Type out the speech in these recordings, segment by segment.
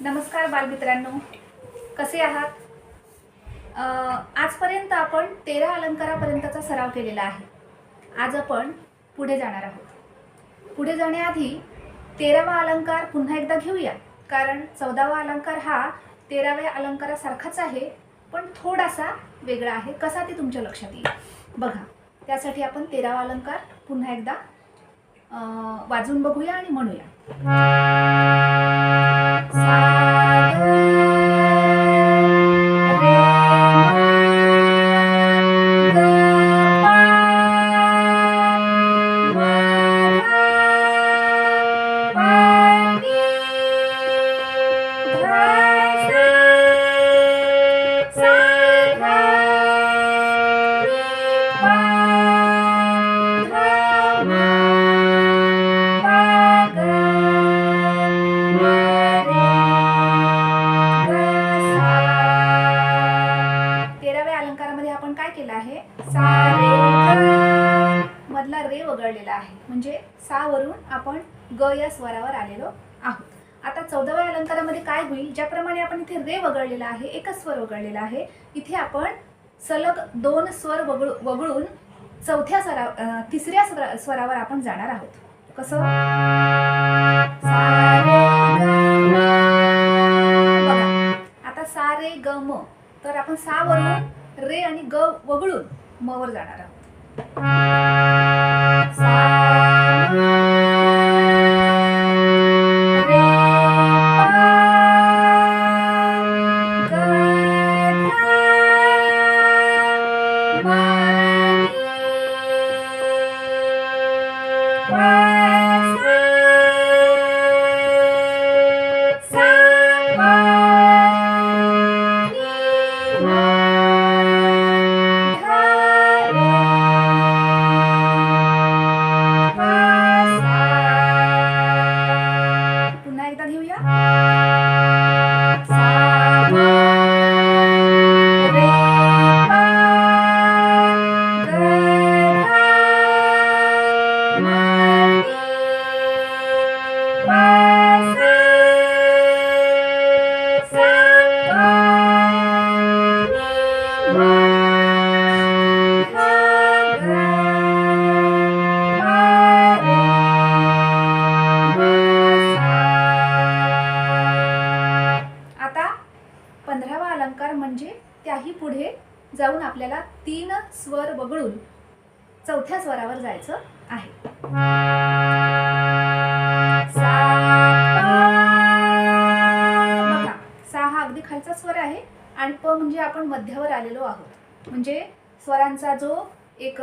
नमस्कार बालमित्रांनो. कसे आहात? आजपर्यंत आपण तेरा अलंकारापर्यंतचा सराव केलेला आहे. आज आपण पुढे जाणार आहोत. पुढे जाण्याआधी तेरावा अलंकार पुन्हा एकदा घेऊया. कारण चौदावा अलंकार हा तेराव्या अलंकारासारखाच आहे पण थोडासा वेगळा आहे. कसा ते तुमच्या लक्षात येईल? बघा त्यासाठी आपण तेरावा अलंकार पुन्हा एकदा वाजून बघूया आणि म्हणूया. तेराव्या वगळलेला आहे. म्हणजे सा वरून आपण ग या स्वरावर आलेलो आहोत. आता चौदाव्या अलंकारामध्ये काय होईल? ज्याप्रमाणे आपण इथे रे वगळलेला आहे एकच स्वर वगळलेला आहे इथे आपण सलग दोन स्वर वगळू वगळून चौथ्या स्वरा तिसऱ्या स्वरा स्वरावर आपण जाणार आहोत. कसं? आता सा रे ग म. तर आपण सा वरून रे आणि ग वगळून म वर जाणार आहोत. सा, पंधरावा अलंकार म्हणजे त्याही पुढे जाऊन आपल्याला तीन स्वर वगळून चौथ्या स्वरावर जायचं आहे. आपण मध्यावर आलेलो आहोत. म्हणजे स्वरांचा जो एक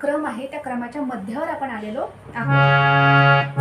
क्रम आहे त्या क्रमाच्या मध्यावर आपण आलेलो आहोत.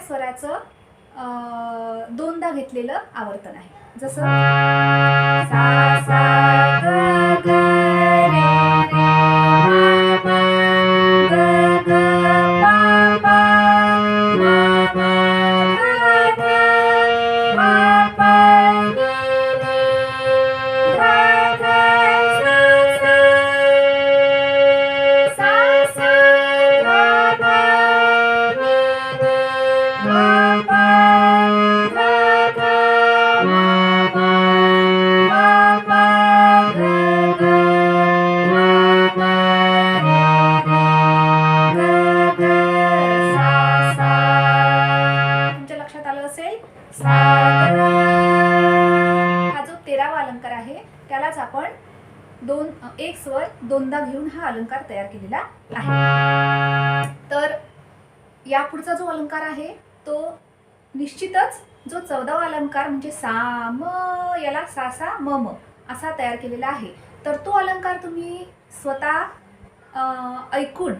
स्वराचं दोनदा घेतलेलं आवर्तन आहे. जसं सा सा तेरावा अलंकार आहे त्यालाच आपण दोन एक स्वर दोनदा घेऊन हा अलंकार तयार केलेला आहे. तर यापुढचा जो अलंकार आहे तो निश्चितच जो चौदावा अलंकार म्हणजे सा म याला सा सा म म असा तयार केलेला आहे. तर तो अलंकार तुम्ही स्वतः ऐकून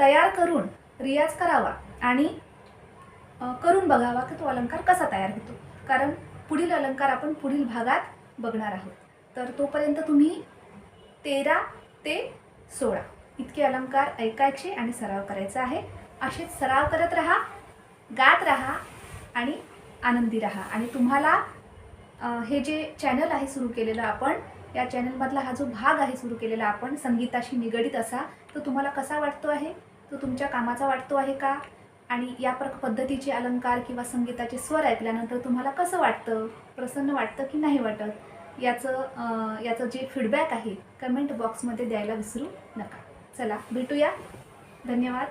तयार करून रियाज करावा आणि करून बघावा की तो अलंकार कसा तयार होतो. कारण पुढील अलंकार आपण पुढील भागात बघणार आहोत. तर तोपर्यंत तुम्ही तेरा ते सोळा इतके अलंकार ऐकायचे आणि सराव करायचा आहे. असेच सराव करत राहा गात राहा आणि आनंदी राहा. आणि तुम्हाला हे जे चॅनल आहे सुरू केलेलं आपण या चॅनलमधला हा जो भाग आहे सुरू केलेला आपण संगीताशी निगडीत असा तो तुम्हाला कसा वाटतो आहे? तो तुमच्या कामाचा वाटतो आहे का? आणि या प्र पद्धतीचे अलंकार किंवा संगीताचे स्वर ऐकल्यानंतर तुम्हाला कसं वाटतं? प्रसन्न वाटतं की नाही वाटत? याचं याचं जे फीडबॅक आहे कमेंट बॉक्समध्ये द्यायला विसरू नका. चला भेटूया. धन्यवाद.